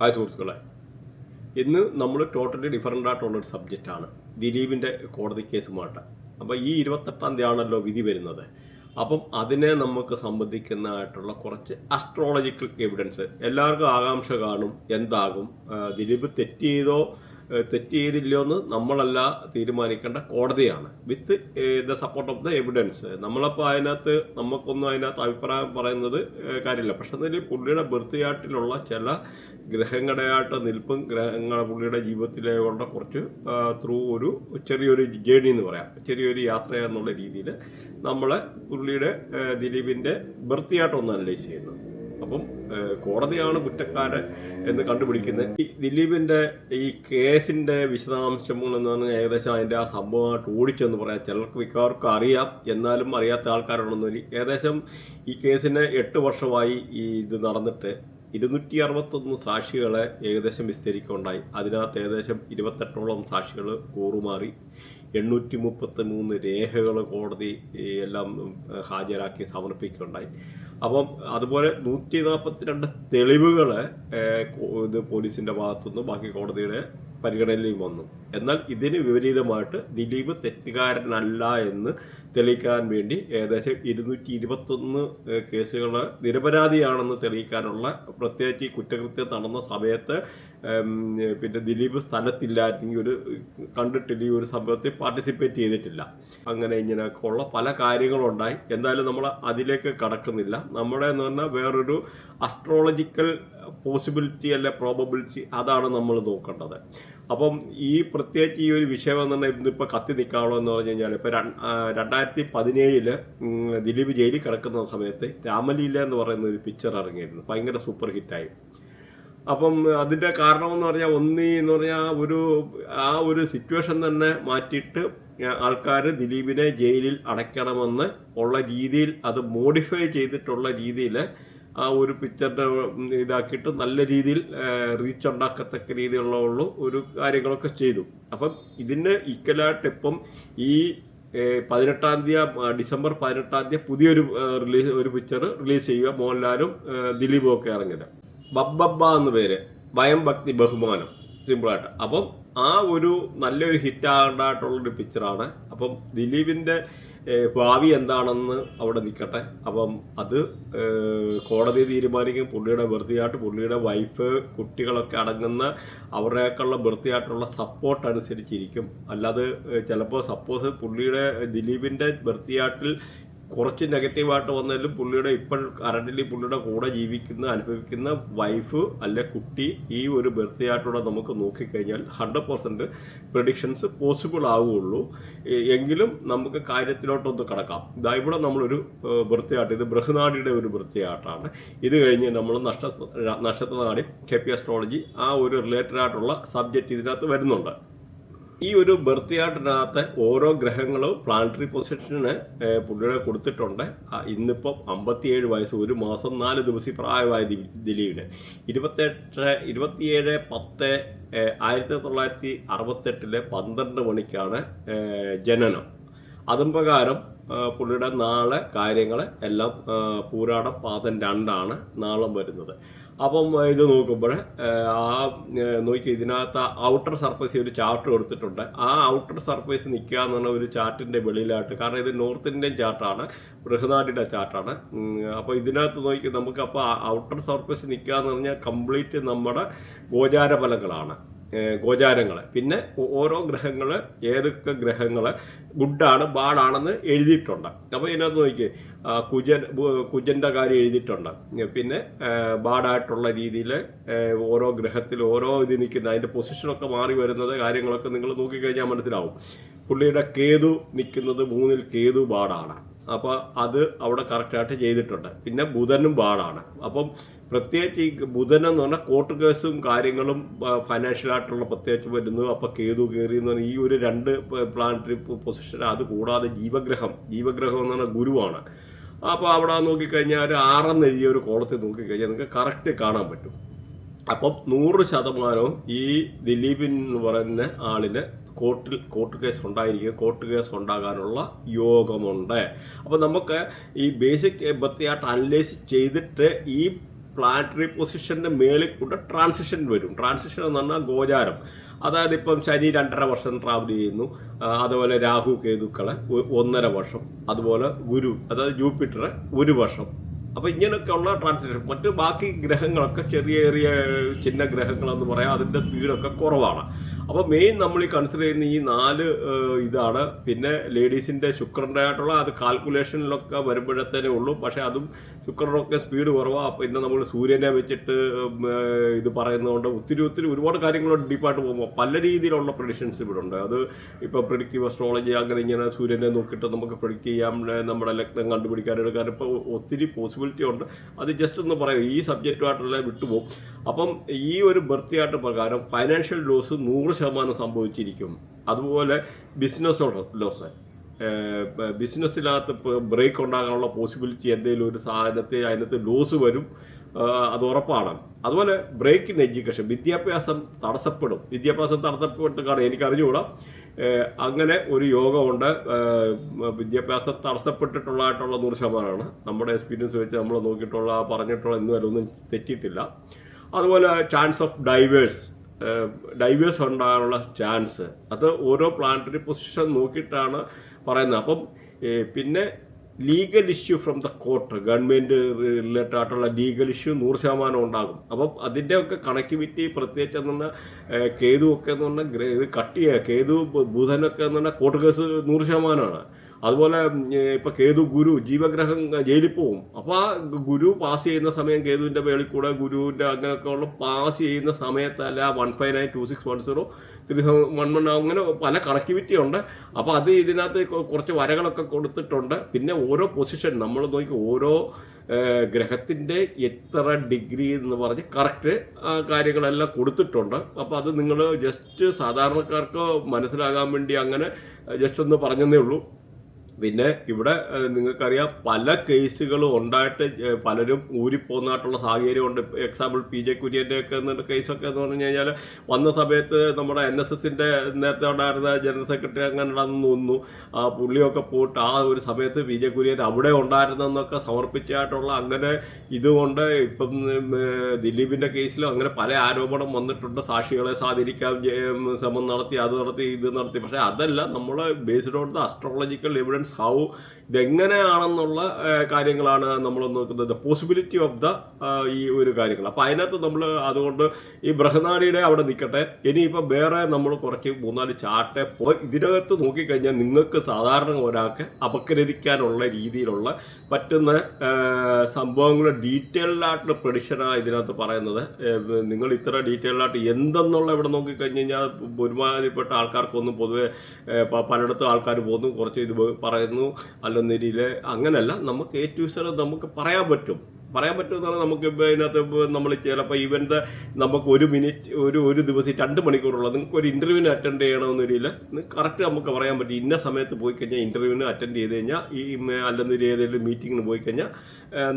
Hi സുഹൃത്തുക്കളെ. ഇന്ന് നമ്മൾ ടോട്ടലി ഡിഫറന്റ് ആയിട്ടുള്ളൊരു സബ്ജക്റ്റാണ് ദിലീപിന്റെ കോടതി കേസുമായിട്ട്. അപ്പോൾ ഈ ഇരുപത്തെട്ടാം തീയതി ആണല്ലോ വിധി വരുന്നത്. അപ്പം അതിനെ നമുക്ക് സംബന്ധിക്കുന്നതായിട്ടുള്ള കുറച്ച് അസ്ട്രോളജിക്കൽ എവിഡൻസ് എല്ലാവർക്കും ആകാംക്ഷ കാണും. എന്താകും? ആ, ദിലീപ് തെറ്റ് ചെയ്തോ തെറ്റ് ചെയ്തില്ലയോ എന്ന് നമ്മളല്ല തീരുമാനിക്കേണ്ട കോടതിയാണ്. With the support of the evidence നമ്മളപ്പോൾ അതിനകത്ത് നമുക്കൊന്നും അതിനകത്ത് അഭിപ്രായം പറയുന്നത് കാര്യമില്ല. പക്ഷെ എന്നാൽ പുള്ളിയുടെ ബർത്തിയാട്ടിലുള്ള ചില ഗ്രഹങ്ങളുടെയായിട്ട് നിൽപ്പും ഗ്രഹങ്ങൾ പുള്ളിയുടെ ജീവിതത്തിലേക്കുള്ള കുറച്ച് ത്രൂ ഒരു ചെറിയൊരു ജേണി എന്ന് പറയാം. ചെറിയൊരു യാത്ര എന്നുള്ള രീതിയിൽ നമ്മൾ പുള്ളിയുടെ ദിലീപിന്റെ ബർത്തിയായിട്ടൊന്ന് അനലൈസ് ചെയ്യുന്നു. അപ്പം കോടതിയാണ് കുറ്റക്കാരൻ എന്ന് കണ്ടുപിടിക്കുന്നത്. ദിലീപിന്റെ ഈ കേസിന്റെ വിശദാംശങ്ങൾ എന്ന് പറഞ്ഞാൽ ഏകദേശം അതിന്റെ ആ സംഭവമായിട്ട് ഓടിച്ചെന്ന് പറയാം. ചിലർക്ക് മിക്കവർക്കും അറിയാം. എന്നാലും അറിയാത്ത ആൾക്കാരുണ്ടെന്നൊരു ഏകദേശം ഈ കേസിന് എട്ട് വർഷമായി ഈ ഇത് നടന്നിട്ട് ഇരുന്നൂറ്റി അറുപത്തൊന്ന് സാക്ഷികളെ ഏകദേശം വിസ്തരിക്കുകയുണ്ടായി. അതിനകത്ത് ഏകദേശം ഇരുപത്തെട്ടോളം സാക്ഷികൾ കൂറുമാറി. എണ്ണൂറ്റി മുപ്പത്തി മൂന്ന് രേഖകൾ കോടതി എല്ലാം ഹാജരാക്കി സമർപ്പിക്കുകയുണ്ടായി. അപ്പം അതുപോലെ നൂറ്റി നാൽപ്പത്തിരണ്ട് തെളിവുകൾ ഇത് പോലീസിന്റെ ഭാഗത്തുനിന്ന് ബാക്കി കോടതിയുടെ പരിഗണനയിലേക്ക് വന്നു. എന്നാൽ ഇതിന് വിപരീതമായിട്ട് ദിലീപ് തെറ്റുകാരനല്ല എന്ന് തെളിയിക്കാൻ വേണ്ടി ഏകദേശം ഇരുന്നൂറ്റി ഇരുപത്തൊന്ന് കേസുകൾ നിരപരാധിയാണെന്ന് തെളിയിക്കാനുള്ള പ്രത്യേകിച്ച് ഈ കുറ്റകൃത്യം നടന്ന സമയത്ത് പിന്നെ ദിലീപ് സ്ഥലത്തില്ലായിരുന്നെങ്കിൽ ഒരു കണ്ടിട്ടില്ല ഈ ഒരു സംഭവത്തിൽ പാർട്ടിസിപ്പേറ്റ് ചെയ്തിട്ടില്ല. അങ്ങനെ ഇങ്ങനെയൊക്കെ ഉള്ള പല കാര്യങ്ങളുണ്ടായി. എന്തായാലും നമ്മൾ അതിലേക്ക് കടക്കുന്നില്ല. നമ്മുടെ എന്ന് പറഞ്ഞാൽ വേറൊരു അസ്ട്രോളജിക്കൽ പോസിബിലിറ്റി അല്ലെ പ്രോബബിലിറ്റി അതാണ് നമ്മൾ നോക്കേണ്ടത്. അപ്പം ഈ പ്രത്യേകിച്ച് ഈ ഒരു വിഷയം എന്ന് ഇന്നിപ്പോൾ കത്തി നിൽക്കാണോ എന്ന് പറഞ്ഞു കഴിഞ്ഞാൽ ഇപ്പോൾ രണ്ടായിരത്തി പതിനേഴിൽ ദിലീപ് ജയിലിൽ കിടക്കുന്ന സമയത്ത് രാമലീല എന്ന് പറയുന്ന ഒരു പിക്ചർ ഇറങ്ങിയിരുന്നു. ഭയങ്കര സൂപ്പർ ഹിറ്റായി അപ്പം അതിന്റെ കാരണം എന്ന് പറഞ്ഞാൽ ഒന്നി എന്ന് പറഞ്ഞാൽ ഒരു ആ ഒരു സിറ്റുവേഷൻ തന്നെ മാറ്റിയിട്ട് ആൾക്കാർ ദിലീപിനെ ജയിലിൽ അടയ്ക്കണമെന്ന് ഉള്ള രീതിയിൽ അത് മോഡിഫൈ ചെയ്തിട്ടുള്ള രീതിയിൽ ആ ഒരു പിക്ചറിന്റെ ഇതാക്കിയിട്ട് നല്ല രീതിയിൽ റീച്ച് ഉണ്ടാക്കത്തക്ക രീതിയിലുള്ള ഒരു കാര്യങ്ങളൊക്കെ ചെയ്തു. അപ്പം ഇതിന് ഈക്വലായിട്ട് ഇപ്പം ഈ പതിനെട്ടാം തീയതി ഡിസംബർ പതിനെട്ടാം തീയതി പുതിയൊരു റിലീസ് ഒരു പിക്ചർ റിലീസ് ചെയ്യുക. മോഹൻലാലും ദിലീപും ഒക്കെ ഇറങ്ങിയത് ബബ്ബബ്ബ എന്ന പേര്. ഭയം ഭക്തി ബഹുമാനം. സിമ്പിളായിട്ട് അപ്പം ആ ഒരു നല്ലൊരു ഹിറ്റ് ആകേണ്ടതായിട്ടുള്ളൊരു പിക്ചറാണ് അപ്പം ദിലീപിന്റെ ഭാവി എന്താണെന്ന് അവിടെ നിൽക്കട്ടെ. അപ്പം അത് കോടതി തീരുമാനിക്കും. പുള്ളിയുടെ വൃത്തിയായിട്ട് പുള്ളിയുടെ വൈഫ് കുട്ടികളൊക്കെ അടങ്ങുന്ന അവരേക്കുള്ള വൃത്തിയായിട്ടുള്ള സപ്പോർട്ട് അനുസരിച്ചിരിക്കും. അല്ലാതെ ചിലപ്പോൾ സപ്പോസ് പുള്ളിയുടെ ദിലീപിന്റെ വൃത്തിയാട്ടിൽ കുറച്ച് നെഗറ്റീവായിട്ട് വന്നാലും പുള്ളിയുടെ ഇപ്പോൾ കറണ്ടിലി പുള്ളിയുടെ കൂടെ ജീവിക്കുന്ന അനുഭവിക്കുന്ന വൈഫ് അല്ലെ കുട്ടി ഈ ഒരു ബർത്ത്ഡേ നമുക്ക് നോക്കിക്കഴിഞ്ഞാൽ ഹൺഡ്രഡ് പെർസെന്റ് പ്രഡിക്ഷൻസ് പോസിബിൾ ആവുകയുള്ളൂ. എങ്കിലും നമുക്ക് കാര്യത്തിലോട്ടൊന്ന് കടക്കാം. ഇതാ ഇവിടെ നമ്മളൊരു ബർത്ത്ഡേ ആട്ട് ഇത് ബൃഹനാടിയുടെ ഒരു ബർത്ത്ഡേ ആട്ടാണ്. ഇത് കഴിഞ്ഞ് നമ്മൾ നഷ്ട നക്ഷത്രനാടി കെ പി അസ്ട്രോളജി ആ ഒരു റിലേറ്റഡ് ആയിട്ടുള്ള സബ്ജക്റ്റ് ഇതിനകത്ത് വരുന്നുണ്ട്. ഈ ഒരു ബർത്ത് ബർത്തിയാട്ടിനകത്ത് ഓരോ ഗ്രഹങ്ങളും പ്ലാനറ്ററി പൊസിഷന് പുള്ളിയുടെ കൊടുത്തിട്ടുണ്ട്. ഇന്നിപ്പോൾ ഇന്നിപ്പം അമ്പത്തിയേഴ് വയസ്സ് ഒരു മാസം നാല് ദിവസം പ്രായമായ ദിലീപിന്. ഇരുപത്തെട്ട് ഇരുപത്തിയേഴ് പത്ത് ആയിരത്തി തൊള്ളായിരത്തി അറുപത്തെട്ടിലെ പന്ത്രണ്ട് മണിക്കാണ് ജനനം. അതും പ്രകാരം പുള്ളിയുടെ നാളെ കാര്യങ്ങൾ എല്ലാം പൂരാടം പാദം രണ്ടാണ് നാളം വരുന്നത്. അപ്പം ഇത് നോക്കുമ്പോൾ ആ, നോക്കി ഇതിനകത്ത് ഔട്ടർ സർഫേസ് ഒരു ചാർട്ട് കൊടുത്തിട്ടുണ്ട്. ആ ഔട്ടർ സർഫേസ് നിൽക്കുക എന്ന് പറഞ്ഞ ഒരു ചാർട്ടിന്റെ വെളിയിലായിട്ട് കാരണം ഇത് നോർത്ത് ഇന്ത്യൻ ചാർട്ടാണ് ബൃഹനാടിന്റെ ചാർട്ടാണ്. അപ്പോൾ ഇതിനകത്ത് നോക്കി നമുക്ക് അപ്പോൾ ഔട്ടർ സർഫേസ് നിൽക്കുക എന്ന് പറഞ്ഞാൽ കംപ്ലീറ്റ് നമ്മുടെ ഗോചാര ഫലങ്ങളാണ്. ഗോചാരങ്ങൾ പിന്നെ ഓരോ ഗ്രഹങ്ങൾ ഏതൊക്കെ ഗ്രഹങ്ങൾ ഗുഡാണ് ബാഡാണെന്ന് എഴുതിയിട്ടുണ്ട്. അപ്പോൾ ഇതിനകത്ത് നോക്കി കുജൻ കുജന്റെ കാര്യം എഴുതിയിട്ടുണ്ട്. പിന്നെ ബാഡായിട്ടുള്ള രീതിയിൽ ഓരോ ഗ്രഹത്തിൽ ഓരോ ഇത് നിൽക്കുന്ന അതിന്റെ പൊസിഷനൊക്കെ മാറി വരുന്നത് കാര്യങ്ങളൊക്കെ നിങ്ങൾ നോക്കിക്കഴിഞ്ഞാൽ മനസ്സിലാവും. പുള്ളിയുടെ കേതു നിൽക്കുന്നത് മൂന്നിൽ കേതു ബാഡാണ്. അപ്പോൾ അത് അവിടെ കറക്റ്റായിട്ട് ചെയ്തിട്ടുണ്ട്. പിന്നെ ബുധനും ബാഡാണ് അപ്പം പ്രത്യേകിച്ച് ഈ ബുധൻ എന്ന് പറഞ്ഞാൽ കോർട്ട് കേസും കാര്യങ്ങളും ഫൈനാൻഷ്യൽ ആയിട്ടുള്ള പ്രത്യേകിച്ച് വരുന്നു. അപ്പോൾ കേതു കയറി എന്ന് പറഞ്ഞാൽ ഈ ഒരു രണ്ട് പ്ലാനറ്ററി പൊസിഷൻ അത് കൂടാതെ ജീവഗ്രഹം. ജീവഗ്രഹം എന്ന് പറഞ്ഞാൽ ഗുരുവാണ്. അപ്പോൾ അവിടെ നോക്കിക്കഴിഞ്ഞാൽ ഒരു ആറെന്ന് എഴുതിയ ഒരു കോളത്തിൽ നോക്കിക്കഴിഞ്ഞാൽ നിങ്ങൾക്ക് കറക്റ്റ് കാണാൻ പറ്റും. അപ്പം നൂറ് ശതമാനവും ഈ ദിലീപിൻ എന്ന് പറയുന്ന ആളിന് കോർട്ടിൽ കോർട്ട് കേസ് ഉണ്ടായിരിക്കും. കോർട്ട് കേസ് ഉണ്ടാകാനുള്ള യോഗമുണ്ട്. അപ്പോൾ നമുക്ക് ഈ ബേസിക് ബർത്തിയായിട്ട് അനലൈസ് ചെയ്തിട്ട് ഈ പ്ലാനറ്ററി പൊസിഷന്റെ മേളിൽ കൂടെ ട്രാൻസിഷൻ വരും. ട്രാൻസിഷൻ എന്ന് പറഞ്ഞാൽ ഗോചാരം. അതായത് ഇപ്പം ശനി രണ്ടര വർഷം ട്രാവൽ ചെയ്യുന്നു. അതുപോലെ രാഹു കേതുക്കളെ ഒന്നര വർഷം. അതുപോലെ ഗുരു അതായത് ജൂപ്പിറ്റർ ഒരു വർഷം. അപ്പോൾ ഇങ്ങനെയൊക്കെയുള്ള ട്രാൻസിഷൻ മറ്റ് ബാക്കി ഗ്രഹങ്ങളൊക്കെ ചെറിയ ചെറിയ ചിഹ്ന ഗ്രഹങ്ങളെന്ന് പറയാം. അതിന്റെ സ്പീഡൊക്കെ കുറവാണ്. അപ്പോൾ മെയിൻ നമ്മൾ ഈ കൺസിഡർ ചെയ്യുന്ന ഈ നാല് ഇതാണ്. പിന്നെ ലേഡീസിന്റെ ശുക്രന്റെ ആയിട്ടുള്ള അത് കാൽക്കുലേഷനിലൊക്കെ വരുമ്പോഴത്തേനേ ഉള്ളൂ. പക്ഷേ അതും ശുക്രനൊക്കെ സ്പീഡ് കുറവാണ് പിന്നെ നമ്മൾ സൂര്യനെ വെച്ചിട്ട് ഇത് പറയുന്നതുകൊണ്ട് ഒത്തിരി ഒത്തിരി ഒരുപാട് കാര്യങ്ങളുണ്ട് ഡീപ്പായിട്ട് പോകുമ്പോൾ പല രീതിയിലുള്ള പ്രഡിഷൻസ് ഇവിടെ ഉണ്ട്. അത് ഇപ്പോൾ പ്രിഡിക്റ്റീവ് അസ്ട്രോളജി അങ്ങനെ ഇങ്ങനെ സൂര്യനെ നോക്കിയിട്ട് നമുക്ക് പ്രിഡിക്റ്റ് ചെയ്യാം. നമ്മുടെ ലഗ്നം കണ്ടുപിടിക്കാൻ എടുക്കാൻ ഇപ്പോൾ ഒത്തിരി പോസിബിലിറ്റി ഉണ്ട്. അത് ജസ്റ്റ് ഒന്ന് പറയാം. ഈ സബ്ജക്റ്റുമായിട്ടുള്ള വിട്ടുപോകും. അപ്പം ഈ ഒരു ബർത്തിയായിട്ട് പ്രകാരം ഫൈനാൻഷ്യൽ ലോസ് നൂറ് ശതമാനം സംഭവിച്ചിരിക്കും. അതുപോലെ ബിസിനസ് ലോസ് ബിസിനസ്സിനകത്ത് ബ്രേക്ക് ഉണ്ടാകാനുള്ള പോസിബിലിറ്റി എന്തെങ്കിലും ഒരു സാധനത്തെ അതിനകത്ത് ലോസ് വരും. അത് ഉറപ്പാണ്. അതുപോലെ ബ്രേക്ക് ഇൻ എഡ്യൂക്കേഷൻ വിദ്യാഭ്യാസം തടസ്സപ്പെടും. വിദ്യാഭ്യാസം തടസ്സപ്പെട്ട് കാണും എനിക്ക് അങ്ങനെ ഒരു യോഗമുണ്ട്. വിദ്യാഭ്യാസം തടസ്സപ്പെട്ടിട്ടുള്ളതായിട്ടുള്ള നൂറ് ശതമാനമാണ്. നമ്മുടെ എക്സ്പീരിയൻസ് വെച്ച് നമ്മൾ നോക്കിയിട്ടുള്ള പറഞ്ഞിട്ടുള്ള ഇന്നും വരെ ഒന്നും തെറ്റിയിട്ടില്ല. അതുപോലെ ചാൻസ് ഓഫ് ഡൈവേഴ്സ് ഡൈവേഴ്സ് ഉണ്ടാകാനുള്ള ചാൻസ് അത് ഓരോ പ്ലാനറ്ററി പൊസിഷൻ നോക്കിയിട്ടാണ് പറയുന്നത്. അപ്പം പിന്നെ legal issue from the court government related ആയിട്ടുള്ള ലീഗൽ ഇഷ്യൂ നൂറ് ശതമാനം ഉണ്ടാകും. അപ്പം അതിന്റെയൊക്കെ കണക്ടിവിറ്റി പ്രത്യേകിച്ച് എന്ന് പറഞ്ഞാൽ കേതു ഒക്കെ എന്ന് പറഞ്ഞാൽ ഇത് കട്ട് ചെയ്യുക കേതു ബുധനൊക്കെ എന്ന് പറഞ്ഞാൽ കോർട്ട് കേസ് നൂറ് ശതമാനമാണ്. അതുപോലെ ഇപ്പം കേതു ഗുരു ജീവഗ്രഹം ജയിലിൽ പോവും. അപ്പോൾ ആ ഗുരു പാസ് ചെയ്യുന്ന സമയം കേതുവിന്റെ മേളിൽ കൂടെ ഗുരുവിന്റെ അങ്ങനെയൊക്കെ ഉള്ള പാസ് ചെയ്യുന്ന സമയത്തല്ല one five nine two six one zero three one one അങ്ങനെ പല കണക്ടിവിറ്റി ഉണ്ട്. അപ്പോൾ അത് ഇതിനകത്ത് കുറച്ച് വരകളൊക്കെ കൊടുത്തിട്ടുണ്ട്. പിന്നെ ഓരോ പൊസിഷൻ നമ്മൾ നോക്കി ഓരോ ഗ്രഹത്തിന്റെ എത്ര ഡിഗ്രി എന്ന് പറഞ്ഞ് കറക്റ്റ് കാര്യങ്ങളെല്ലാം കൊടുത്തിട്ടുണ്ട്. അപ്പോൾ അത് നിങ്ങൾ ജസ്റ്റ് സാധാരണക്കാർക്ക് മനസ്സിലാകാൻ വേണ്ടി അങ്ങനെ ജസ്റ്റ് ഒന്ന് പറഞ്ഞതേ ഉള്ളൂ. പിന്നെ ഇവിടെ നിങ്ങൾക്കറിയാം പല കേസുകളും ഉണ്ടായിട്ട് പലരും ഊരിപ്പോന്നായിട്ടുള്ള സാഹചര്യമുണ്ട് എക്സാമ്പിൾ പി ജെ കുര്യന്റെ ഒക്കെ കേസൊക്കെ എന്ന് പറഞ്ഞു കഴിഞ്ഞാൽ വന്ന സമയത്ത് നമ്മുടെ എൻ എസ് എസിന്റെ നേരത്തെ ഉണ്ടായിരുന്ന ജനറൽ സെക്രട്ടറി അങ്ങനെ തോന്നുന്നു. ആ പുള്ളിയൊക്കെ പോയിട്ട് ആ ഒരു സമയത്ത് പി ജെ കുര്യൻ അവിടെ ഉണ്ടായിരുന്നെന്നൊക്കെ സമർപ്പിച്ചായിട്ടുള്ള അങ്ങനെ ഇതുകൊണ്ട് ഇപ്പം ദിലീപിന്റെ കേസിലും അങ്ങനെ പല ആരോപണം വന്നിട്ടുണ്ട്. സാക്ഷികളെ സ്വാധീനിക്കാൻ ശ്രമം നടത്തി അത് നടത്തി ഇത് നടത്തി. പക്ഷേ അതല്ല നമ്മൾ based on the astrological evidence how ഇതെങ്ങനെയാണെന്നുള്ള കാര്യങ്ങളാണ് നമ്മൾ നോക്കുന്നത്. പോസിബിലിറ്റി ഓഫ് ദ ഈ ഒരു കാര്യങ്ങൾ അപ്പോൾ അതിനകത്ത് നമ്മൾ അതുകൊണ്ട് ഈ ബ്രഹനാടിയുടെ അവിടെ നിൽക്കട്ടെ ഇനിയിപ്പോൾ വേറെ നമ്മൾ കുറച്ച് മൂന്നാൽ ചാട്ടെ പോയി ഇതിനകത്ത് നോക്കിക്കഴിഞ്ഞാൽ നിങ്ങൾക്ക് സാധാരണ ഒരാൾക്ക് അപഗ്രഥിക്കാനുള്ള രീതിയിലുള്ള പറ്റുന്ന സംഭവങ്ങൾ ഡീറ്റെയിൽഡായിട്ടുള്ള പ്രഡിഷനാണ് ഇതിനകത്ത് പറയുന്നത്. നിങ്ങൾ ഇത്ര ഡീറ്റെയിൽഡായിട്ട് എന്തെന്നുള്ള ഇവിടെ നോക്കിക്കഴിഞ്ഞ് കഴിഞ്ഞാൽ ഒരുമാതിരിപ്പെട്ട ആൾക്കാർക്കൊന്നും പൊതുവെ പലയിടത്തും ആൾക്കാർ പോകുന്നു കുറച്ച് ഇത് പറയുന്നു. രീതിയിൽ അങ്ങനല്ല. നമുക്ക് എ ടു സെഡ് നമുക്ക് പറയാൻ പറ്റും. പറയാൻ പറ്റുമെന്നാണ് നമുക്ക് ഇപ്പോൾ ഇതിനകത്ത് നമ്മൾ ചിലപ്പോൾ ഈവന്റെ നമുക്ക് ഒരു മിനിറ്റ് ഒരു ഒരു ദിവസം രണ്ട് മണിക്കൂറുള്ള നിങ്ങൾക്ക് ഒരു ഇന്റർവ്യൂവിന് അറ്റൻഡ് ചെയ്യണമെന്ന രീതിയിൽ കറക്റ്റ് നമുക്ക് പറയാൻ പറ്റും. ഇന്ന സമയത്ത് പോയി കഴിഞ്ഞാൽ ഇന്റർവ്യൂവിന് അറ്റൻഡ് ചെയ്ത് കഴിഞ്ഞാൽ ഈ അല്ലെന്നൊരു ഏതെങ്കിലും മീറ്റിങ്ങിന് പോയി കഴിഞ്ഞാൽ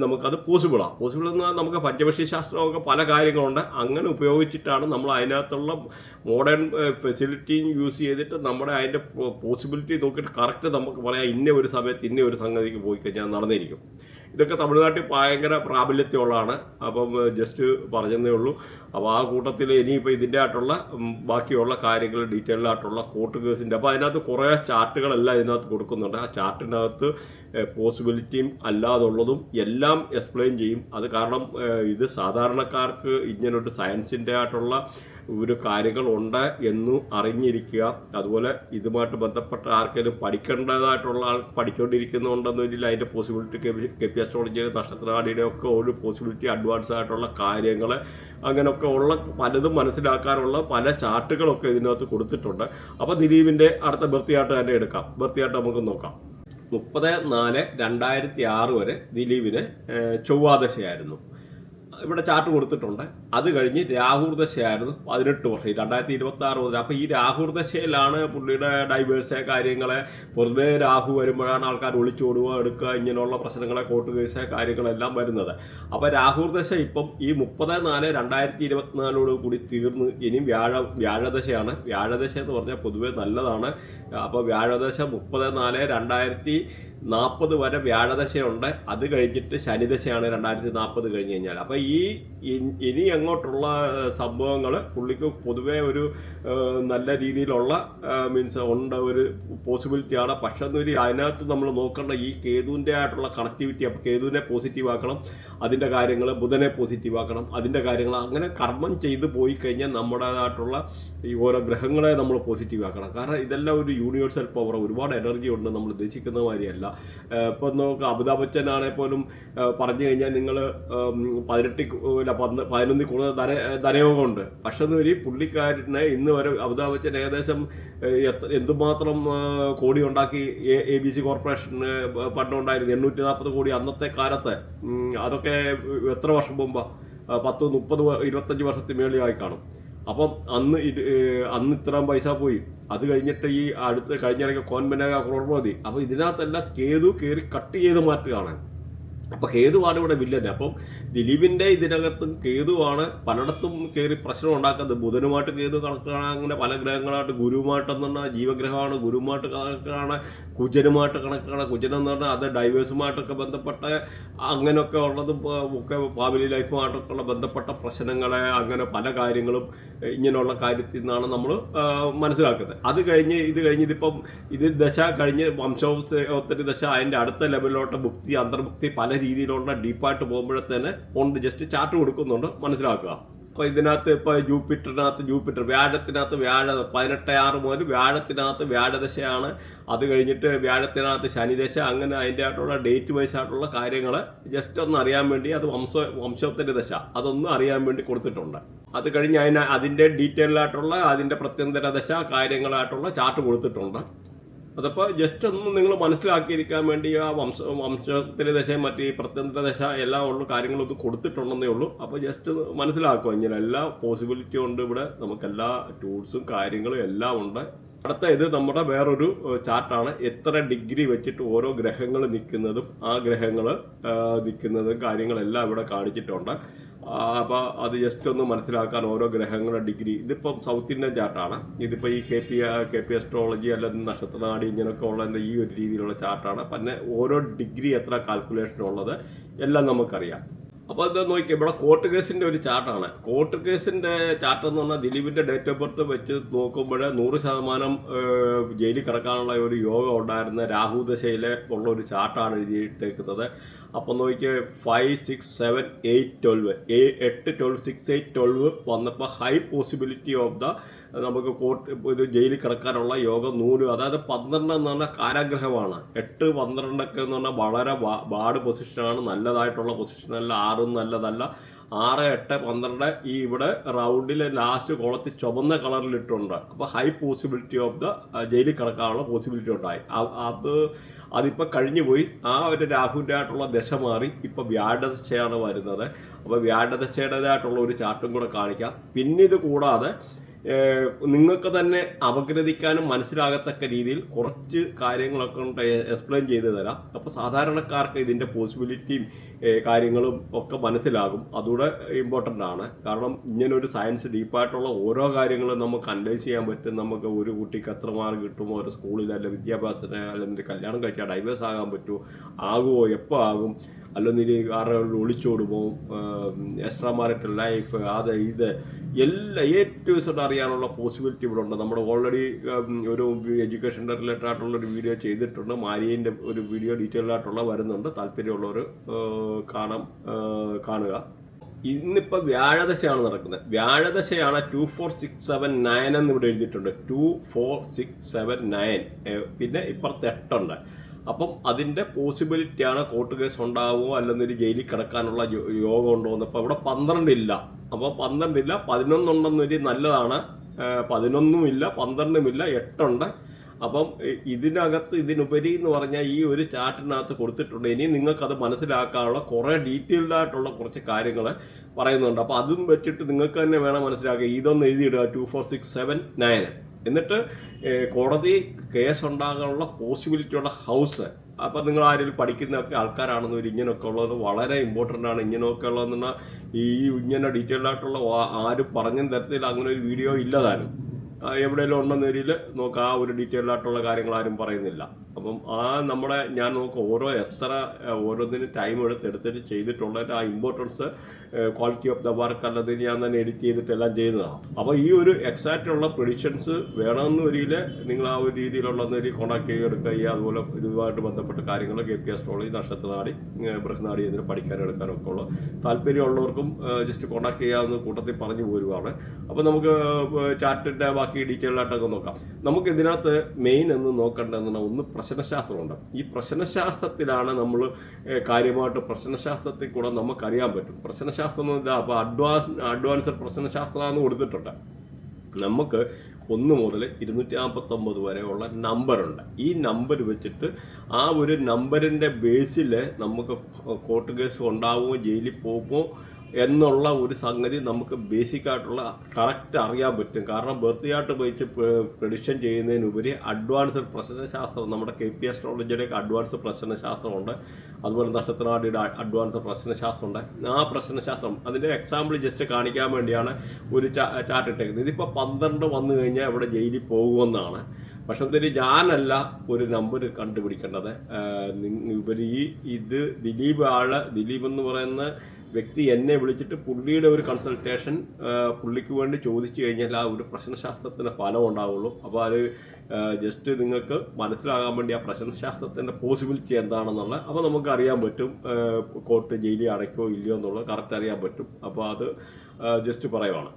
നമുക്കത് പോസിബിളാണ് പോസിബിൾ എന്നാൽ നമുക്ക് പഞ്ചപക്ഷി ശാസ്ത്രമൊക്കെ പല കാര്യങ്ങളുണ്ട്. അങ്ങനെ ഉപയോഗിച്ചിട്ടാണ് നമ്മൾ അതിനകത്തുള്ള മോഡേൺ ഫെസിലിറ്റിയും യൂസ് ചെയ്തിട്ട് നമ്മുടെ അതിന്റെ പോസിബിലിറ്റി നോക്കിയിട്ട് കറക്റ്റ് നമുക്ക് പറയാം ഇന്ന ഒരു സമയത്ത് ഇന്ന ഒരു സംഗതിക്ക് പോയി കഴിഞ്ഞാൽ നടന്നിരിക്കും. ഇതൊക്കെ തമിഴ്നാട്ടിൽ ഭയങ്കര പ്രാബല്യത്തിലുള്ളതാണ്. അപ്പം ജസ്റ്റ് പറഞ്ഞതേ ഉള്ളൂ. അപ്പോൾ ആ കൂട്ടത്തിൽ ഇനിയിപ്പോൾ ഇതിന്റെ ആയിട്ടുള്ള ബാക്കിയുള്ള കാര്യങ്ങൾ ഡീറ്റെയിലായിട്ടുള്ള കോർട്ട് കേസിന്റെ അപ്പോൾ അതിനകത്ത് കുറേ ചാർട്ടുകളെല്ലാം ഇതിനകത്ത് കൊടുക്കുന്നുണ്ട്. ആ ചാർട്ടിനകത്ത് പോസിബിലിറ്റിയും അല്ലാതുള്ളതും എല്ലാം എക്സ്പ്ലെയിൻ ചെയ്യും. അത് കാരണം ഇത് സാധാരണക്കാർക്ക് ഇങ്ങനൊരു സയൻസിന്റെ ആയിട്ടുള്ള ഒരു കാര്യങ്ങളുണ്ട് എന്ന് അറിഞ്ഞിരിക്കുക. അതുപോലെ ഇതുമായിട്ട് ബന്ധപ്പെട്ട ആർക്കെങ്കിലും പഠിക്കേണ്ടതായിട്ടുള്ള ആൾ പഠിച്ചുകൊണ്ടിരിക്കുന്നുണ്ടെന്നില്ല അതിന്റെ പോസിബിലിറ്റി കെ പി അസ്ട്രോളജിയുടെ നക്ഷത്രവാടിയുടെ ഒക്കെ ഒരു പോസിബിലിറ്റി അഡ്വാൻസ് ആയിട്ടുള്ള കാര്യങ്ങൾ അങ്ങനെയൊക്കെ ഉള്ള പലതും മനസ്സിലാക്കാനുള്ള പല ചാർട്ടുകളൊക്കെ ഇതിനകത്ത് കൊടുത്തിട്ടുണ്ട്. അപ്പോൾ ദിലീപിന്റെ അടുത്ത ബർത്തിയായിട്ട് തന്നെ എടുക്കാം. ബർത്തിയായിട്ട് നമുക്ക് നോക്കാം. മുപ്പത് നാല് രണ്ടായിരത്തി ആറ് വരെ ദിലീപിന് ചൊവ്വാദശയായിരുന്നു. ഇവിടെ ചാർട്ട് കൊടുത്തിട്ടുണ്ട്. അത് കഴിഞ്ഞ് രാഹുർ ദശയായിരുന്നു പതിനെട്ട് വർഷം. രണ്ടായിരത്തി ഇരുപത്തി ആറ് മുതൽ അപ്പോൾ ഈ രാഹുർദശയിലാണ് പുള്ളിയുടെ ഡൈവേഴ്സ് കാര്യങ്ങളെ. പൊതുവെ രാഹു വരുമ്പോഴാണ് ആൾക്കാർ ഒളിച്ചോടുക എടുക്കുക ഇങ്ങനെയുള്ള പ്രശ്നങ്ങളെ കോർട്ട് കേസ് കാര്യങ്ങളെല്ലാം വരുന്നത്. അപ്പോൾ രാഹുർദശ ഇപ്പം ഈ മുപ്പത് നാല് രണ്ടായിരത്തി ഇരുപത്തിനാലോട് കൂടി തീർന്ന് ഇനിയും വ്യാഴ വ്യാഴദശയാണ്. വ്യാഴദശ എന്ന് പറഞ്ഞാൽ പൊതുവെ നല്ലതാണ്. അപ്പോൾ വ്യാഴദശ മുപ്പത് നാല് രണ്ടായിരത്തി നാൽപ്പത് വരെ വ്യാഴദശയുണ്ട്. അത് കഴിഞ്ഞിട്ട് ശനിദശയാണ് രണ്ടായിരത്തി നാൽപ്പത് കഴിഞ്ഞ് കഴിഞ്ഞാൽ അപ്പോൾ ഈ ഇനി അങ്ങോട്ടുള്ള സംഭവങ്ങൾ പുള്ളിക്ക് പൊതുവേ ഒരു നല്ല രീതിയിലുള്ള മീൻസ് ഉണ്ട് ഒരു പോസിബിലിറ്റിയാണ് പക്ഷെ എന്നൊരു അതിനകത്ത് നമ്മൾ നോക്കേണ്ട ഈ കേതുവിന്റെ ആയിട്ടുള്ള കണക്ടിവിറ്റി അപ്പോൾ കേതുവിനെ പോസിറ്റീവ് ആക്കണം അതിന്റെ കാര്യങ്ങൾ ബുധനെ പോസിറ്റീവ് ആക്കണം അതിന്റെ കാര്യങ്ങൾ അങ്ങനെ കർമ്മം ചെയ്ത് പോയി കഴിഞ്ഞാൽ നമ്മുടേതായിട്ടുള്ള ഈ ഓരോ ഗ്രഹങ്ങളെ നമ്മൾ പോസിറ്റീവ് ആക്കണം. കാരണം ഇതെല്ലാം ഒരു യൂണിവേഴ്സൽ പവർ ഒരുപാട് എനർജി ഉണ്ട് നമ്മൾ ഉദ്ദേശിക്കുന്ന മാതിരിയല്ല. ഇപ്പം നമുക്ക് അമിതാഭ് ആണെങ്കിൽ പോലും പറഞ്ഞു കഴിഞ്ഞാൽ നിങ്ങൾ പതിനെട്ടിൽ ഇല്ല പന്ത് പതിനൊന്നിൽ കൂടുതൽ ധന ധനയോഗമുണ്ട്. പക്ഷെ ഒരു പുള്ളിക്കാരനെ ഇന്ന് വരെ അമിതാഭ് ബച്ചൻ ഏകദേശം എന്തുമാത്രം കോടി ഉണ്ടാക്കി എ ബി സി കോർപ്പറേഷന് പണ്ടുണ്ടായിരുന്നു. എണ്ണൂറ്റി നാൽപ്പത് കോടി അന്നത്തെ കാലത്ത്. അതൊക്കെ എത്ര വർഷം മുമ്പ്? പത്ത് മുപ്പത് ഇരുപത്തഞ്ച് വർഷത്തിന് മേളിയായി കാണും. അപ്പം അന്ന് അന്ന് ഇത്രയും പൈസ പോയി. അത് കഴിഞ്ഞിട്ട് ഈ അടുത്ത് കഴിഞ്ഞിടയ്ക്ക് ഇടയ്ക്ക് കുറവ് ക്രോർമതി അപ്പം ഇതിനകത്തെല്ലാം കേതു കയറി കട്ട് ചെയ്ത് മാറ്റുകയാണ്. അപ്പൊ കേതുവാണ് ഇവിടെ വില്ലൻ അപ്പം ദിലീപിന്റെ ഇതിനകത്തും കേതുവാണ് പലയിടത്തും കയറി പ്രശ്നം ഉണ്ടാക്കുന്നത്. ബുധനുമായിട്ട് കേതു കണക്കാണ് അങ്ങനെ പല ഗ്രഹങ്ങളായിട്ട് ഗുരുവുമായിട്ടെന്ന് പറഞ്ഞാൽ ജീവഗ്രഹമാണ് ഗുരുവുമായിട്ട് കണക്കാണ് കുജനുമായിട്ട് കണക്കാണ്. കുജൻ എന്ന് പറഞ്ഞാൽ അത് ഡൈവേഴ്സുമായിട്ടൊക്കെ ബന്ധപ്പെട്ട അങ്ങനെയൊക്കെ ഉള്ളതും ഒക്കെ ഫാമിലി ലൈഫുമായിട്ടൊക്കെ ഉള്ള ബന്ധപ്പെട്ട പ്രശ്നങ്ങളെ അങ്ങനെ പല കാര്യങ്ങളും ഇങ്ങനെയുള്ള കാര്യത്തിൽ നിന്നാണ് നമ്മൾ മനസ്സിലാക്കുന്നത്. അത് കഴിഞ്ഞ് ഇത് കഴിഞ്ഞ് ഇതിപ്പം ഇത് ദശ കഴിഞ്ഞ് വംശോത്തരി ദശ അതിന്റെ അടുത്ത ലെവലിലോട്ട് മുക്തി അന്തർമുക്തി പല രീതിയിലുള്ള ഡീപ്പായിട്ട് പോകുമ്പോഴത്തേന് ഉണ്ട് ജസ്റ്റ് ചാർട്ട് കൊടുക്കുന്നുണ്ട്. മനസ്സിലാക്കുക? അപ്പോൾ ഇതിനകത്ത് ഇപ്പോൾ ജൂപ്പിറ്ററിനകത്ത് ജൂപ്പിറ്റർ വ്യാഴത്തിനകത്ത് വ്യാഴ പതിനെട്ട് ആറ് മുതൽ വ്യാഴത്തിനകത്ത് വ്യാഴദശയാണ്. അത് കഴിഞ്ഞിട്ട് വ്യാഴത്തിനകത്ത് ശനിദശ അങ്ങനെ അതിന്റെ ആയിട്ടുള്ള ഡേറ്റ് വൈസ് ആയിട്ടുള്ള കാര്യങ്ങൾ ജസ്റ്റ് ഒന്ന് അറിയാൻ വേണ്ടി അത് വംശ വംശത്തിന്റെ ദശ അതൊന്നും അറിയാൻ വേണ്ടി കൊടുത്തിട്ടുണ്ട്. അത് കഴിഞ്ഞ് അതിന് അതിന്റെ ഡീറ്റെയിൽ ആയിട്ടുള്ള അതിന്റെ പ്രത്യന്തര ദശ കാര്യങ്ങളായിട്ടുള്ള ചാർട്ട് കൊടുത്തിട്ടുണ്ട്. അതപ്പോൾ ജസ്റ്റ് ഒന്ന് നിങ്ങൾ മനസ്സിലാക്കിയിരിക്കാൻ വേണ്ടി ആ വംശ വംശത്തിലെ ദശ മറ്റ് ഈ പ്രത്യന്തര ദശ എല്ലാം ഉള്ള കാര്യങ്ങളൊക്കെ കൊടുത്തിട്ടുണ്ടെന്നേ ഉള്ളൂ. അപ്പോൾ ജസ്റ്റ് മനസ്സിലാക്കുക. ഇങ്ങനെ എല്ലാ പോസിബിലിറ്റി ഉണ്ട് ഇവിടെ. നമുക്ക് എല്ലാ ടൂൾസും കാര്യങ്ങളും എല്ലാം ഉണ്ട്. അടുത്ത ഇത് നമ്മുടെ വേറൊരു ചാർട്ടാണ്. എത്ര ഡിഗ്രി വെച്ചിട്ട് ഓരോ ഗ്രഹങ്ങൾ നിൽക്കുന്നതും ആ ഗ്രഹങ്ങൾ നിൽക്കുന്നതും കാര്യങ്ങളെല്ലാം ഇവിടെ കാണിച്ചിട്ടുണ്ട്. അപ്പോൾ അത് ജസ്റ്റ് ഒന്ന് മനസ്സിലാക്കാൻ ഓരോ ഗ്രഹങ്ങളുടെ ഡിഗ്രി ഇതിപ്പം സൗത്ത് ഇന്ത്യൻ ചാർട്ടാണ് ഇതിപ്പോൾ ഈ K P K P astrology അല്ലെങ്കിൽ നക്ഷത്രനാടി ഇങ്ങനെയൊക്കെ ഉള്ള ഈ ഒരു രീതിയിലുള്ള ചാർട്ടാണ് പിന്നെ ഓരോ ഡിഗ്രി എത്ര കാൽക്കുലേഷൻ ഉള്ളത് എല്ലാം നമുക്കറിയാം. അപ്പോൾ ഇത് നോക്കി ഇവിടെ കോർട്ട് കേസിന്റെ ഒരു ചാർട്ടാണ് കോർട്ട് കേസിന്റെ ചാർട്ട് എന്ന് പറഞ്ഞാൽ ദിലീപിന്റെ ഡേറ്റ് ഓഫ് ബർത്ത് വെച്ച് നോക്കുമ്പോൾ നൂറ് ശതമാനം ജയിലിൽ കിടക്കാനുള്ള ഒരു യോഗം ഉണ്ടായിരുന്ന രാഹു ദശയിലെ ഉള്ള ഒരു ചാർട്ടാണ് എഴുതിയിട്ടേക്കുന്നത്. അപ്പോൾ നോക്കിയാൽ five six seven eight twelve എട്ട് ട്വൽവ് സിക്സ് എയ്റ്റ് ട്വൽവ് വന്നപ്പോൾ ഹൈ പോസിബിലിറ്റി ഓഫ് ദ നമുക്ക് കോർട്ട് ഇത് ജയിലിൽ കിടക്കാനുള്ള യോഗം നൂൽ അതായത് പന്ത്രണ്ട് എന്ന് പറഞ്ഞാൽ കാരാഗ്രഹമാണ്. എട്ട് പന്ത്രണ്ടൊക്കെ എന്ന് പറഞ്ഞാൽ വളരെ ബാഡ് പൊസിഷനാണ് നല്ലതായിട്ടുള്ള പൊസിഷനല്ല ആറും നല്ലതല്ല. ആറ് എട്ട് പന്ത്രണ്ട് ഈ ഇവിടെ റൗണ്ടിലെ ലാസ്റ്റ് കോളത്തിൽ ചുവന്ന കളറിലിട്ടുണ്ട് അപ്പോൾ ഹൈ പോസിബിലിറ്റി ഓഫ് ദ ജയിലിൽ കിടക്കാനുള്ള പോസിബിലിറ്റി ഉണ്ടായി. അത് അതിപ്പോൾ കഴിഞ്ഞു പോയി. ആ ഒരു രാഹുവിന്റെ ആയിട്ടുള്ള ദശ മാറി. ഇപ്പോൾ വ്യാഴദശയാണ് വരുന്നത്. അപ്പോൾ വ്യാഴദശയുടേതായിട്ടുള്ള ഒരു ചാർട്ടും കൂടെ കാണിക്കാം. പിന്നെ ഇത് കൂടാതെ നിങ്ങൾക്ക് തന്നെ അപഗ്രഥിക്കാനും മനസ്സിലാകത്തക്ക രീതിയിൽ കുറച്ച് കാര്യങ്ങളൊക്കെ എക്സ്പ്ലെയിൻ ചെയ്തു തരാം. അപ്പോൾ സാധാരണക്കാർക്ക് ഇതിന്റെ പോസിബിലിറ്റിയും കാര്യങ്ങളും ഒക്കെ മനസ്സിലാകും. അതുകൂടെ ഇമ്പോർട്ടന്റ് ആണ്. കാരണം ഇങ്ങനൊരു സയൻസ് ഡീപ്പായിട്ടുള്ള ഓരോ കാര്യങ്ങളും നമുക്ക് അനലൈസ് ചെയ്യാൻ പറ്റും. നമുക്ക് ഒരു കുട്ടിക്ക് എത്ര മാർക്ക് കിട്ടുമോ ഒരു സ്കൂളിൽ അല്ല വിദ്യാഭ്യാസത്തിന് അല്ലെങ്കിൽ കല്യാണം കഴിച്ചാൽ ഡൈവേഴ്സ് ആകാൻ പറ്റുമോ ആകുമോ എപ്പോൾ ആകും അല്ലെന്നിൽ ആരുടെ ഒളിച്ചോടുമോ എക്സ്ട്രാ മാരിറ്റൽ ലൈഫ് അത് ഇത് എല്ലാ എ ടു അറിയാനുള്ള പോസിബിലിറ്റി ഇവിടെ ഉണ്ട്. നമ്മൾ ഓൾറെഡി ഒരു എഡ്യൂക്കേഷൻ റിലേറ്റഡ് ആയിട്ടുള്ള ഒരു വീഡിയോ ചെയ്തിട്ടുണ്ട്. മാരിയന്റെ ഒരു വീഡിയോ ഡീറ്റെയിൽ ആയിട്ടുള്ള വരുന്നുണ്ട്. താല്പര്യമുള്ളവർ കാണാം കാണുക. ഇന്നിപ്പോൾ വ്യാഴദശയാണ് നടക്കുന്നത്. വ്യാഴദശയാണ് two four six seven nine എന്ന് ഇവിടെ എഴുതിയിട്ടുണ്ട്. Two four six seven nine പിന്നെ ഇപ്പുറത്ത് എട്ടുണ്ട്. അപ്പം അതിന്റെ പോസിബിലിറ്റിയാണ് കോർട്ട് കേസ് ഉണ്ടാവുമോ അല്ലെന്നൊരു ജയിലിൽ കിടക്കാനുള്ള യോഗം ഉണ്ടോ എന്ന് അപ്പോൾ ഇവിടെ പന്ത്രണ്ടില്ല. അപ്പോൾ പന്ത്രണ്ടില്ല പതിനൊന്നുണ്ടെന്നൊരു നല്ലതാണ്. പതിനൊന്നുമില്ല പന്ത്രണ്ടുമില്ല എട്ടുണ്ട്. അപ്പം ഇതിനകത്ത് ഇതിനുപരി എന്ന് പറഞ്ഞാൽ ഈ ഒരു ചാർട്ടിനകത്ത് കൊടുത്തിട്ടുണ്ട്. ഇനി നിങ്ങൾക്കത് മനസ്സിലാക്കാനുള്ള കുറേ ഡീറ്റെയിൽഡ് ആയിട്ടുള്ള കുറച്ച് കാര്യങ്ങൾ പറയുന്നുണ്ട്. അപ്പോൾ അതും വെച്ചിട്ട് നിങ്ങൾക്ക് തന്നെ വേണം മനസ്സിലാക്കുക ഇതൊന്ന് എഴുതിയിടുക. Two four six seven nine. എന്നിട്ട് കോടതി കേസ് ഉണ്ടാകാനുള്ള പോസിബിലിറ്റിയുള്ള ഹൗസ് അപ്പം നിങ്ങൾ ആരെങ്കിലും പഠിക്കുന്നൊക്കെ ആൾക്കാരാണെന്ന് ഒരു ഇങ്ങനെയൊക്കെ ഉള്ളത് വളരെ ഇമ്പോർട്ടന്റ് ആണ്. ഇങ്ങനെയൊക്കെ ഉള്ളതെന്ന് ഈ ഇങ്ങനെ ഡീറ്റെയിൽഡ് ആയിട്ടുള്ള ആരും പറഞ്ഞ തരത്തിൽ അങ്ങനെ ഒരു വീഡിയോ ഇല്ലതാനും. എവിടെയെങ്കിലും ഉണ്ടെന്ന രീതിയിൽ നോക്കുക ആ ഒരു ഡീറ്റെയിൽഡ് ആയിട്ടുള്ള കാര്യങ്ങൾ ആരും പറയുന്നില്ല. അപ്പം ആ നമ്മുടെ ഞാൻ നോക്കുക ഓരോ എത്ര ഓരോന്നിനും ടൈം എടുത്ത് എടുത്തിട്ട് ചെയ്തിട്ടുള്ളതിന്റെ ആ importance quality of the work അല്ലാതെ ഞാൻ തന്നെ എഡിറ്റ് ചെയ്തിട്ട് എല്ലാം ചെയ്യുന്നതാണ് അപ്പോൾ ഈ ഒരു എക്സാക്റ്റ് ഉള്ള പ്രൊഡിക്ഷൻസ് വേണമെന്ന് വരിയിൽ നിങ്ങൾ ആ ഒരു രീതിയിലുള്ള ഒരു കോൺടാക്ട് ഈ അതുപോലെ ഇതുമായിട്ട് ബന്ധപ്പെട്ട കാര്യങ്ങൾ കെ പി അസ്ട്രോളജി നക്ഷത്രനാടി ബൃഹനാടി എന്നിവ പഠിക്കാനും എടുക്കാനൊക്കെ ഉള്ള താല്പര്യമുള്ളവർക്കും ജസ്റ്റ് കോൺടാക്ട് ചെയ്യാമെന്ന് കൂട്ടത്തിൽ പറഞ്ഞു പോരുവാണ്. അപ്പോൾ നമുക്ക് ചാർട്ടിന്റെ ബാക്കി ഡീറ്റെയിൽ ആയിട്ടൊക്കെ നോക്കാം. നമുക്ക് ഇതിനകത്ത് മെയിൻ എന്ന് നോക്കേണ്ടതെന്ന് ഒന്ന് പ്രശ്നശാസ്ത്രമുണ്ട് ഈ പ്രശ്നശാസ്ത്രത്തിലാണ് നമ്മൾ കാര്യമായിട്ട് പ്രശ്നശാസ്ത്രത്തിൽ കൂടെ നമുക്കറിയാൻ പറ്റും. പ്രശ്നശാസ്ത്രം എന്ന് വെച്ചാൽ അപ്പോൾ അഡ്വാൻസ് അഡ്വാൻസ്ഡ് എന്ന് കൊടുത്തിട്ടുണ്ട്. നമുക്ക് ഒന്ന് മുതൽ ഇരുന്നൂറ്റി നാൽപ്പത്തൊമ്പത് വരെയുള്ള നമ്പറുണ്ട് ഈ നമ്പർ വെച്ചിട്ട് ആ ഒരു നമ്പറിന്റെ ബേസിൽ നമുക്ക് കോർട്ട് കേസ് ഉണ്ടാവുമോ ജയിലിൽ പോകുമോ എന്നുള്ള ഒരു സംഗതി നമുക്ക് ബേസിക് ആയിട്ടുള്ള കറക്റ്റ് അറിയാൻ പറ്റും. കാരണം ബർത്തിയായിട്ട് വെച്ച് പ്രഡിക്ഷൻ ചെയ്യുന്നതിനുപരി അഡ്വാൻസ്ഡ് പ്രശ്നശാസ്ത്രം നമ്മുടെ കെ പി അസ്ട്രോളജിയുടെ അഡ്വാൻസ് പ്രശ്നശാസ്ത്രമുണ്ട്. അതുപോലെ നക്ഷത്രനാടിയുടെ അഡ്വാൻസ് പ്രശ്നശാസ്ത്രമുണ്ട്. ആ പ്രശ്നശാസ്ത്രം അതിന്റെ എക്സാമ്പിൾ ജസ്റ്റ് കാണിക്കാൻ വേണ്ടിയാണ് ഒരു ചാർട്ട് ഇട്ടേക്കുന്നത്. ഇതിപ്പോൾ പന്ത്രണ്ട് വന്നു കഴിഞ്ഞാൽ ഇവിടെ ജയിലിൽ പോകുമെന്നാണ്. പക്ഷെ എന്തൊരു ഞാനല്ല ഒരു നമ്പർ കണ്ടുപിടിക്കേണ്ടത്. ഇവർ ഈ ഇത് ദിലീപ് ആൾ ദിലീപ് എന്ന് പറയുന്ന വ്യക്തി എന്നെ വിളിച്ചിട്ട് പുള്ളിയുടെ ഒരു കൺസൾട്ടേഷൻ പുള്ളിക്ക് വേണ്ടി ചോദിച്ചു കഴിഞ്ഞാൽ ആ ഒരു പ്രശ്നശാസ്ത്രത്തിന്റെ ഫലം ഉണ്ടാവുള്ളൂ. അപ്പോൾ അത് ജസ്റ്റ് നിങ്ങൾക്ക് മനസ്സിലാകാൻ വേണ്ടി ആ പ്രശ്നശാസ്ത്രത്തിന്റെ പോസിബിലിറ്റി എന്താണെന്നുള്ളത് അപ്പോൾ നമുക്ക് അറിയാൻ പറ്റും കോർട്ട് ജയിലിൽ അടയ്ക്കോ ഇല്ലയോ എന്നുള്ളത് കറക്റ്റ് അറിയാൻ പറ്റും. അപ്പോൾ അത് ജസ്റ്റ് പറയുവാണ്.